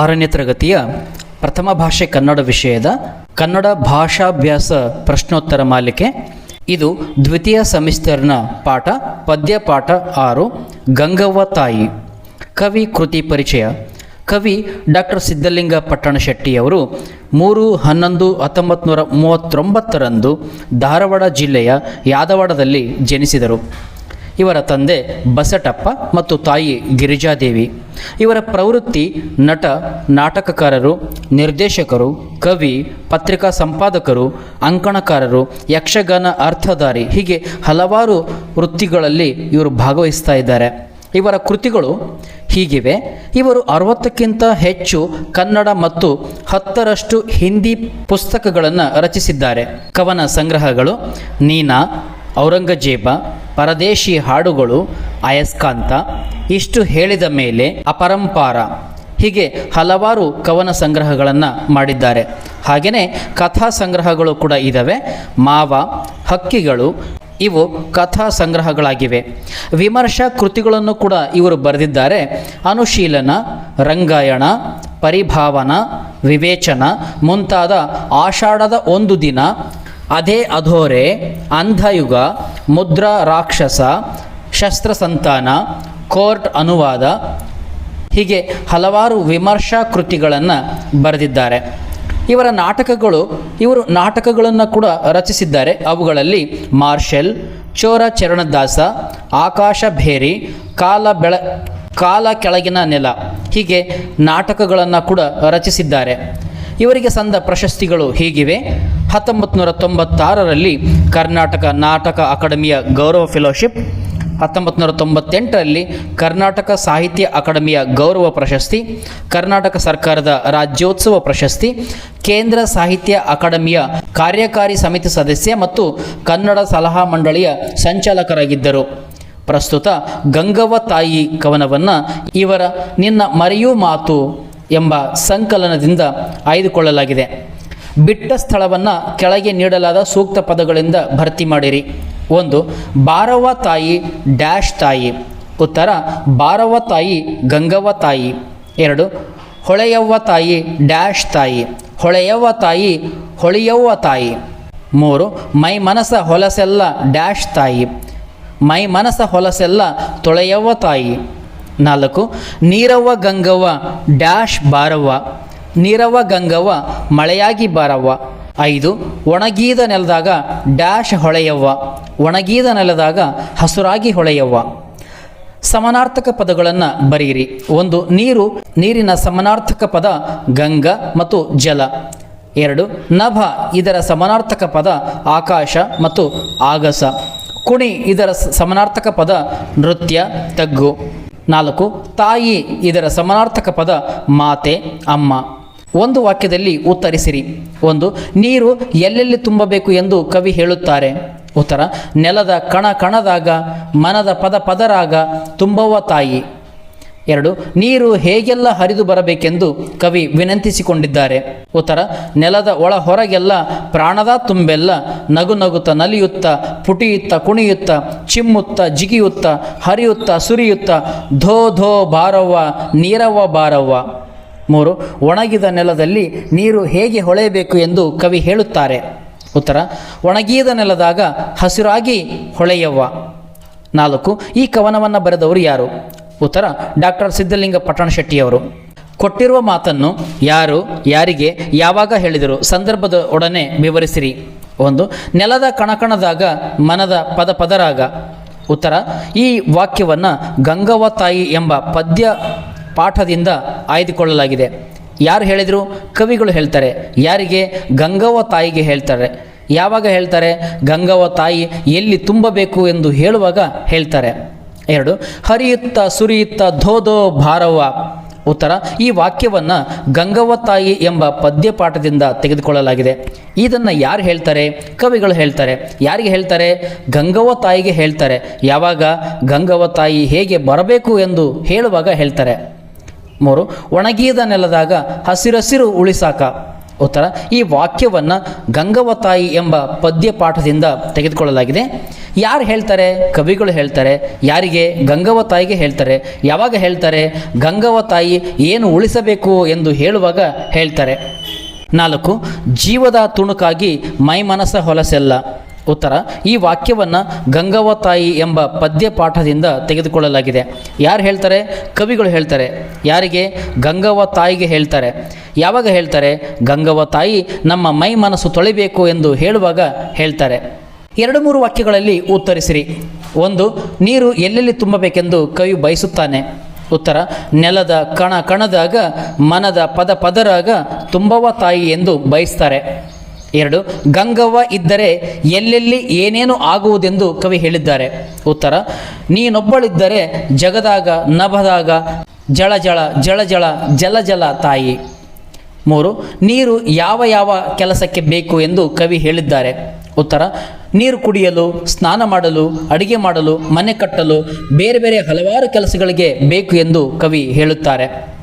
ಆರನೇ ತರಗತಿಯ ಪ್ರಥಮ ಭಾಷೆ ಕನ್ನಡ ವಿಷಯದ ಕನ್ನಡ ಭಾಷಾಭ್ಯಾಸ ಪ್ರಶ್ನೋತ್ತರ ಮಾಲಿಕೆ. ಇದು ದ್ವಿತೀಯ ಸೆಮಿಸ್ಟರ್ನ ಪಾಠ, ಪದ್ಯ ಪಾಠ ಆರು, ಗಂಗವ್ವ ತಾಯಿ. ಕವಿ ಕೃತಿ ಪರಿಚಯ. ಕವಿ ಡಾಕ್ಟರ್ ಸಿದ್ಧಲಿಂಗ ಪಟ್ಟಣಶೆಟ್ಟಿಯವರು ಮೂರು ಹನ್ನೊಂದು ಹತ್ತೊಂಬತ್ತು ನೂರ ಮೂವತ್ತೊಂಬತ್ತರಂದು ಧಾರವಾಡ ಜಿಲ್ಲೆಯ ಯಾದವಾಡದಲ್ಲಿ ಜನಿಸಿದರು. ಇವರ ತಂದೆ ಬಸಟಪ್ಪ ಮತ್ತು ತಾಯಿ ಗಿರಿಜಾದೇವಿ. ಇವರ ಪ್ರವೃತ್ತಿ ನಟ, ನಾಟಕಕಾರರು, ನಿರ್ದೇಶಕರು, ಕವಿ, ಪತ್ರಿಕಾ ಸಂಪಾದಕರು, ಅಂಕಣಕಾರರು, ಯಕ್ಷಗಾನ ಅರ್ಥಧಾರಿ ಹೀಗೆ ಹಲವಾರು ವೃತ್ತಿಗಳಲ್ಲಿ ಇವರು ಭಾಗವಹಿಸ್ತಾ ಇದ್ದಾರೆ. ಇವರ ಕೃತಿಗಳು ಹೀಗಿವೆ. ಇವರು ಅರವತ್ತಕ್ಕಿಂತ ಹೆಚ್ಚು ಕನ್ನಡ ಮತ್ತು ಹತ್ತರಷ್ಟು ಹಿಂದಿ ಪುಸ್ತಕಗಳನ್ನು ರಚಿಸಿದ್ದಾರೆ. ಕವನ ಸಂಗ್ರಹಗಳು ನೀನಾ, ಔರಂಗಜೇಬ, ಪರದೇಶಿ ಹಾಡುಗಳು ಅಯಸ್ಕಾಂತ ಇಷ್ಟು ಹೇಳಿದ ಮೇಲೆ ಅಪರಂಪಾರ. ಹೀಗೆ ಹಲವಾರು ಕವನ ಸಂಗ್ರಹಗಳನ್ನು ಮಾಡಿದ್ದಾರೆ. ಹಾಗೆಯೇ ಕಥಾ ಸಂಗ್ರಹಗಳು ಕೂಡ ಇದ್ದಾವೆ ಮಾವ, ಹಕ್ಕಿಗಳು, ಇವು ಕಥಾ ಸಂಗ್ರಹಗಳಾಗಿವೆ. ವಿಮರ್ಶಾ ಕೃತಿಗಳನ್ನು ಕೂಡ ಇವರು ಬರೆದಿದ್ದಾರೆ. ಅನುಶೀಲನ, ರಂಗಾಯಣ, ಪರಿಭಾವನ, ವಿವೇಚನ, ಮುಂತಾದ ಆಷಾಢದ ಒಂದು ದಿನ ಅದೇ ಅಧೋರೆ, ಅಂಧಯುಗ, ಮುದ್ರಾ ರಾಕ್ಷಸ ಶಸ್ತ್ರಸಂತಾನ ಕೋರ್ಟ್ ಅನುವಾದ, ಹೀಗೆ ಹಲವಾರು ವಿಮರ್ಶಾ ಕೃತಿಗಳನ್ನು ಬರೆದಿದ್ದಾರೆ. ಇವರ ನಾಟಕಗಳು, ಇವರು ನಾಟಕಗಳನ್ನು ಕೂಡ ರಚಿಸಿದ್ದಾರೆ. ಅವುಗಳಲ್ಲಿ ಮಾರ್ಷಲ್, ಚೋರ ಚರಣದಾಸ, ಆಕಾಶ ಭೇರಿ, ಕಾಲ ಬೆಳ, ಕಾಲ ಕೆಳಗಿನ ನೆಲ, ಹೀಗೆ ನಾಟಕಗಳನ್ನು ಕೂಡ ರಚಿಸಿದ್ದಾರೆ. ಇವರಿಗೆ ಸಂದ ಪ್ರಶಸ್ತಿಗಳು ಹೀಗಿವೆ. ಹತ್ತೊಂಬತ್ತು ನೂರ ತೊಂಬತ್ತಾರರಲ್ಲಿ ಕರ್ನಾಟಕ ನಾಟಕ ಅಕಾಡೆಮಿಯ ಗೌರವ ಫೆಲೋಶಿಪ್ ಹತ್ತೊಂಬತ್ತು ನೂರ ತೊಂಬತ್ತೆಂಟರಲ್ಲಿ ಕರ್ನಾಟಕ ಸಾಹಿತ್ಯ ಅಕಾಡೆಮಿಯ ಗೌರವ ಪ್ರಶಸ್ತಿ, ಕರ್ನಾಟಕ ಸರ್ಕಾರದ ರಾಜ್ಯೋತ್ಸವ ಪ್ರಶಸ್ತಿ, ಕೇಂದ್ರ ಸಾಹಿತ್ಯ ಅಕಾಡೆಮಿಯ ಕಾರ್ಯಕಾರಿ ಸಮಿತಿ ಸದಸ್ಯ ಮತ್ತು ಕನ್ನಡ ಸಲಹಾ ಮಂಡಳಿಯ ಸಂಚಾಲಕರಾಗಿದ್ದರು. ಪ್ರಸ್ತುತ ಗಂಗವ್ವ ತಾಯಿ ಕವನವನ್ನು ಇವರ ನಿನ್ನ ಮರೆಯೂ ಮಾತು ಎಂಬ ಸಂಕಲನದಿಂದ ಆಯ್ದುಕೊಳ್ಳಲಾಗಿದೆ. ಬಿಟ್ಟ ಸ್ಥಳವನ್ನು ಕೆಳಗೆ ನೀಡಲಾದ ಸೂಕ್ತ ಪದಗಳಿಂದ ಭರ್ತಿ ಮಾಡಿರಿ. ಒಂದು ಬಾರವ ತಾಯಿ ಡ್ಯಾಶ್ ತಾಯಿ. ಉತ್ತರ ಬಾರವ ತಾಯಿ ಗಂಗವ್ವ ತಾಯಿ. ಎರಡು, ಹೊಳೆಯವ್ವ ತಾಯಿ ಡ್ಯಾಶ್ ತಾಯಿ. ಹೊಳೆಯವ್ವ ತಾಯಿ ಹೊಳೆಯವ್ವ ತಾಯಿ. ಮೂರು, ಮೈ ಮನಸ ಹೊಲಸೆಲ್ಲ ಡ್ಯಾಶ್ ತಾಯಿ. ಮೈ ಮನಸ ಹೊಲಸೆಲ್ಲ ತೊಳೆಯವ್ವ ತಾಯಿ. ನಾಲ್ಕು, ನೀರವ್ವ ಗಂಗವ್ವ ಡ್ಯಾಶ್ ಬಾರವ್ವ ನೀರವ್ವ ಗಂಗವ್ವ ಮಳೆಯಾಗಿ ಬಾರವ್ವ ಐದು, ಒಣಗೀದ ನೆಲದಾಗ ಡ್ಯಾಶ್ ಹೊಳೆಯವ್ವ. ಒಣಗೀದ ನೆಲದಾಗ ಹಸುರಾಗಿ ಹೊಳೆಯವ್ವ. ಸಮನಾರ್ಥಕ ಪದಗಳನ್ನು ಬರೆಯಿರಿ. ಒಂದು, ನೀರು, ನೀರಿನ ಸಮನಾರ್ಥಕ ಪದ ಗಂಗಾ ಮತ್ತು ಜಲ. ಎರಡು, ನಭ, ಇದರ ಸಮನಾರ್ಥಕ ಪದ ಆಕಾಶ ಮತ್ತು ಆಗಸ. ಕುಣಿ, ಇದರ ಸಮನಾರ್ಥಕ ಪದ ನೃತ್ಯ, ತಗ್ಗು. ನಾಲ್ಕು, ತಾಯಿ, ಇದರ ಸಮನಾರ್ಥಕ ಪದ ಮಾತೆ, ಅಮ್ಮ. ಒಂದು ವಾಕ್ಯದಲ್ಲಿ ಉತ್ತರಿಸಿರಿ. ಒಂದು, ನೀರು ಎಲ್ಲೆಲ್ಲಿ ತುಂಬಬೇಕು ಎಂದು ಕವಿ ಹೇಳುತ್ತಾರೆ. ಉತ್ತರ, ನೆಲದ ಕಣ ಕಣದಾಗ, ಮನದ ಪದ ಪದರಾಗ, ತುಂಬವ ತಾಯಿ. ಎರಡು, ನೀರು ಹೇಗೆಲ್ಲ ಹರಿದು ಬರಬೇಕೆಂದು ಕವಿ ವಿನಂತಿಸಿಕೊಂಡಿದ್ದಾರೆ. ಉತ್ತರ, ನೆಲದ ಒಳ ಹೊರಗೆಲ್ಲ, ಪ್ರಾಣದ ತುಂಬೆಲ್ಲ, ನಗು ನಗುತ್ತ ನಲಿಯುತ್ತ, ಪುಟಿಯುತ್ತ ಕುಣಿಯುತ್ತ, ಚಿಮ್ಮುತ್ತ ಜಿಗಿಯುತ್ತ, ಹರಿಯುತ್ತ ಸುರಿಯುತ್ತ, ಧೋ ಧೋ ಬಾರವ್ವ ನೀರವ್ವ ಬಾರವ್ವ ಮೂರು, ಒಣಗಿದ ನೆಲದಲ್ಲಿ ನೀರು ಹೇಗೆ ಹೊಳೆಯಬೇಕು ಎಂದು ಕವಿ ಹೇಳುತ್ತಾರೆ. ಉತ್ತರ, ಒಣಗಿದ ನೆಲದಾಗ ಹಸಿರಾಗಿ ಹೊಳೆಯವ್ವ. ನಾಲ್ಕು, ಈ ಕವನವನ್ನು ಬರೆದವರು ಯಾರು? ಉತ್ತರ, ಡಾಕ್ಟರ್ ಸಿದ್ಧಲಿಂಗ ಪಟ್ಟಣಶೆಟ್ಟಿಯವರು ಕೊಟ್ಟಿರುವ ಮಾತನ್ನು ಯಾರು, ಯಾರಿಗೆ, ಯಾವಾಗ ಹೇಳಿದರು ಸಂದರ್ಭದ ಒಡನೆ ವಿವರಿಸಿರಿ. ಒಂದು, ನೆಲದ ಕಣಕಣದಾಗ ಮನದ ಪದ ಪದರಾಗ. ಉತ್ತರ, ಈ ವಾಕ್ಯವನ್ನು ಗಂಗವ್ವ ತಾಯಿ ಎಂಬ ಪದ್ಯ ಪಾಠದಿಂದ ಆಯ್ದುಕೊಳ್ಳಲಾಗಿದೆ. ಯಾರು ಹೇಳಿದರು? ಕವಿಗಳು ಹೇಳ್ತಾರೆ. ಯಾರಿಗೆ? ಗಂಗವ್ವ ತಾಯಿಗೆ ಹೇಳ್ತಾರೆ. ಯಾವಾಗ ಹೇಳ್ತಾರೆ? ಗಂಗವ್ವ ತಾಯಿ ಎಲ್ಲಿ ತುಂಬಬೇಕು ಎಂದು ಹೇಳುವಾಗ ಹೇಳ್ತಾರೆ. ಎರಡು, ಹರಿಯುತ್ತ ಸುರಿಯುತ್ತ ಧೋಧೋ ಭಾರವ್ವ. ಉತ್ತರ, ಈ ವಾಕ್ಯವನ್ನು ಗಂಗವ್ವ ತಾಯಿ ಎಂಬ ಪದ್ಯಪಾಠದಿಂದ ತೆಗೆದುಕೊಳ್ಳಲಾಗಿದೆ. ಇದನ್ನು ಯಾರು ಹೇಳ್ತಾರೆ? ಕವಿಗಳು ಹೇಳ್ತಾರೆ. ಯಾರಿಗೆ ಹೇಳ್ತಾರೆ? ಗಂಗವ್ವ ತಾಯಿಗೆ ಹೇಳ್ತಾರೆ. ಯಾವಾಗ? ಗಂಗವ್ವ ತಾಯಿ ಹೇಗೆ ಬರಬೇಕು ಎಂದು ಹೇಳುವಾಗ ಹೇಳ್ತಾರೆ. ಮೂರು, ಒಣಗಿದ ನೆಲದಾಗ ಹಸಿರಸಿರು ಉಳಿಸಾಕ. ಉತ್ತರ, ಈ ವಾಕ್ಯವನ್ನು ಗಂಗವತಾಯಿ ಎಂಬ ಪದ್ಯ ಪಾಠದಿಂದ ತೆಗೆದುಕೊಳ್ಳಲಾಗಿದೆ. ಯಾರು ಹೇಳ್ತಾರೆ? ಕವಿಗಳು ಹೇಳ್ತಾರೆ. ಯಾರಿಗೆ? ಗಂಗವತಾಯಿಗೆ ಹೇಳ್ತಾರೆ. ಯಾವಾಗ ಹೇಳ್ತಾರೆ? ಗಂಗವತಾಯಿ ಏನು ಉಳಿಸಬೇಕು ಎಂದು ಹೇಳುವಾಗ ಹೇಳ್ತಾರೆ. ನಾಲ್ಕು, ಜೀವದ ತುಣುಕಾಗಿ ಮೈಮನಸ ಹೊಲಸೆಲ್ಲ. ಉತ್ತರ, ಈ ವಾಕ್ಯವನ್ನು ಗಂಗವ್ವ ತಾಯಿ ಎಂಬ ಪದ್ಯ ಪಾಠದಿಂದ ತೆಗೆದುಕೊಳ್ಳಲಾಗಿದೆ. ಯಾರು ಹೇಳ್ತಾರೆ? ಕವಿಗಳು ಹೇಳ್ತಾರೆ. ಯಾರಿಗೆ? ಗಂಗವ್ವ ತಾಯಿಗೆ ಹೇಳ್ತಾರೆ. ಯಾವಾಗ ಹೇಳ್ತಾರೆ? ಗಂಗವ್ವ ತಾಯಿ ನಮ್ಮ ಮೈ ಮನಸ್ಸು ತೊಳಿಬೇಕು ಎಂದು ಹೇಳುವಾಗ ಹೇಳ್ತಾರೆ. ಎರಡು ಮೂರು ವಾಕ್ಯಗಳಲ್ಲಿ ಉತ್ತರಿಸಿರಿ. ಒಂದು, ನೀರು ಎಲ್ಲೆಲ್ಲಿ ತುಂಬಬೇಕೆಂದು ಕವಿ ಬಯಸುತ್ತಾನೆ. ಉತ್ತರ, ನೆಲದ ಕಣ ಕಣದಾಗ, ಮನದ ಪದ ಪದರಾಗ ತುಂಬವ ತಾಯಿ ಎಂದು ಬಯಸ್ತಾರೆ. ಎರಡು, ಗಂಗವ್ವ ಇದ್ದರೆ ಎಲ್ಲೆಲ್ಲಿ ಏನೇನು ಆಗುವುದೆಂದು ಕವಿ ಹೇಳಿದ್ದಾರೆ. ಉತ್ತರ, ನೀನೊಬ್ಬಳಿದ್ದರೆ ಜಗದಾಗ, ನಭದಾಗ, ಜಳ ಜಳ ಜಳ ಜಳ, ಜಲ ಜಲ ತಾಯಿ. ಮೂರು, ನೀರು ಯಾವ ಯಾವ ಕೆಲಸಕ್ಕೆ ಬೇಕು ಎಂದು ಕವಿ ಹೇಳಿದ್ದಾರೆ. ಉತ್ತರ, ನೀರು ಕುಡಿಯಲು, ಸ್ನಾನ ಮಾಡಲು, ಅಡಿಗೆ ಮಾಡಲು, ಮನೆ ಕಟ್ಟಲು, ಬೇರೆ ಬೇರೆ ಹಲವಾರು ಕೆಲಸಗಳಿಗೆ ಬೇಕು ಎಂದು ಕವಿ ಹೇಳುತ್ತಾರೆ.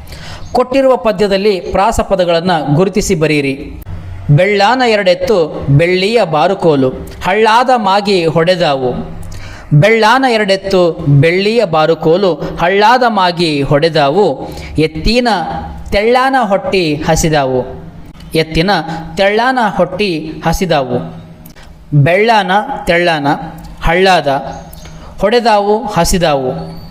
ಕೊಟ್ಟಿರುವ ಪದ್ಯದಲ್ಲಿ ಪ್ರಾಸ ಪದಗಳನ್ನು ಗುರುತಿಸಿ ಬರೆಯಿರಿ. ಬೆಳ್ಳಾನ ಎರಡೆತ್ತು ಬೆಳ್ಳಿಯ ಬಾರುಕೋಲು, ಹಳ್ಳಾದ ಮಾಗಿ ಹೊಡೆದಾವು. ಬೆಳ್ಳಾನ ಎರಡೆತ್ತು ಬೆಳ್ಳಿಯ ಬಾರುಕೋಲು, ಹಳ್ಳಾದ ಮಾಗಿ ಹೊಡೆದಾವು. ಎತ್ತಿನ ತೆಳ್ಳಾನ ಹೊಟ್ಟಿ ಹಸಿದಾವು. ಎತ್ತಿನ ತೆಳ್ಳಾನ ಹೊಟ್ಟಿ ಹಸಿದಾವು. ಬೆಳ್ಳಾನ, ತೆಳ್ಳಾನ, ಹಳ್ಳಾದ ಹೊಡೆದಾವು, ಹಸಿದಾವು.